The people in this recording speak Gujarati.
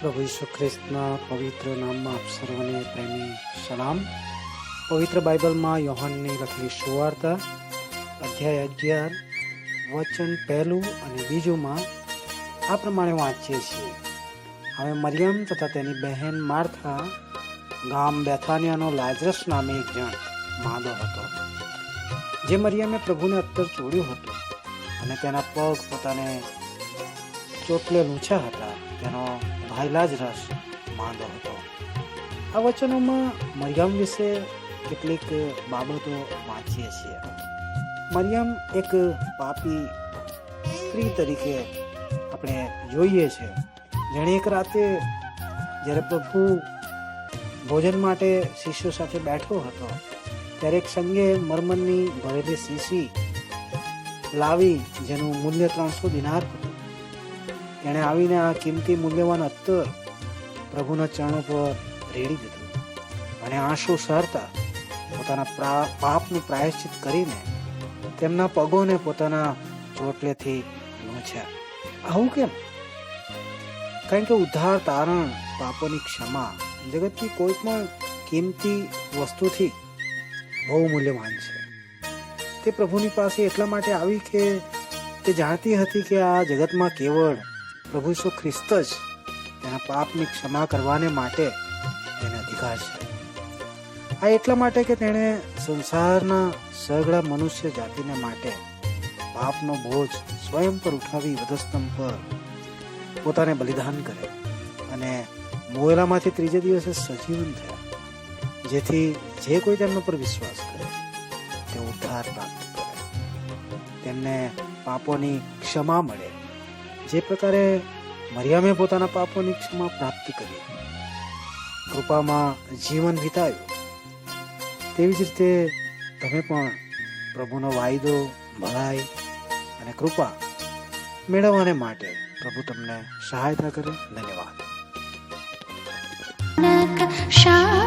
પ્રભુ ઈસુ ખ્રિસ્તના પવિત્ર નામમાં આપ સર્વને પ્રેમી સલામ. પવિત્ર બાઇબલમાં યોહાનની લખેલી સુવાર્તા, અધ્યાય અગિયાર, વચન પહેલું અને બીજુંમાં આ પ્રમાણે વાંચીએ છીએ. હવે મરિયમ તથા તેની બહેન માર્થા ગામ બેથાનિયાનો લાજરસ નામે એક જણ માંદો હતો, જે મરિયમે પ્રભુને અત્તર ચોડ્યું હતું અને તેના પગ પોતાને ચોટલે લૂછા હતા તેનો ભાઈલા જ રસ માંદો હતો. આ વચનોમાં મરિયમ વિશે કેટલીક બાબતો વાંચીએ છીએ. મરિયમ એક પાપી સ્ત્રી તરીકે આપણે જોઈએ છે. જેણે એક રાતે જ્યારે પ્રભુ ભોજન માટે શિષ્યો સાથે બેઠો હતો, ત્યારે એક સંગે મરમરની ભરેલી શીશી લાવી, જેનું મૂલ્ય ત્રણસો દિનાર હતું તેણે આવીને આ કિંમતી મૂલ્યવાન અત્તર પ્રભુના ચરણો પર રેડી દીધું અને આંસુ સરતા પોતાના પાપનું પ્રાયશ્ચિત કરીને તેમના પગોને પોતાના ચોટલેથી લૂંછ્યા આવું કેમ? કારણ કે ઉદ્ધાર, તારણ, પાપોની ક્ષમા જગતની કોઈ પણ કિંમતી વસ્તુથી બહુ મૂલ્યવાન છે. તે પ્રભુની પાસે એટલા માટે આવી કે તે જાણતી હતી કે આ જગતમાં કેવળ પ્રભુ ઈસુ ખ્રિસ્ત જ તેના પાપની ક્ષમા કરવાને માટે તેને અધિકાર છે. આ એટલા માટે કે તેણે સંસારના સગળા મનુષ્ય જાતિને માટે પાપનો બોજ સ્વયં પર ઉઠાવી વધસ્તંભ પર પોતાને બલિદાન કરે અને મોયલામાંથી ત્રીજે દિવસે સજીવન થયા. જેથી જે કોઈ તેમના પર વિશ્વાસ કરે તે ઉદ્ધાર પ્રાપ્ત કરે. તેમને પાપોની ક્ષમા મળે. જે પ્રકારે મરિયામે પોતાના પાપોની ક્ષમા પ્રાપ્ત કરી. કૃપામાં જીવન વિતાવ્યું. તેવી જ રીતે તમે પણ પ્રભુનો વાયદો, ભલાઈ અને કૃપા મેળવવાને માટે પ્રભુ તમને સહાયતા કરે. ધન્યવાદ. શા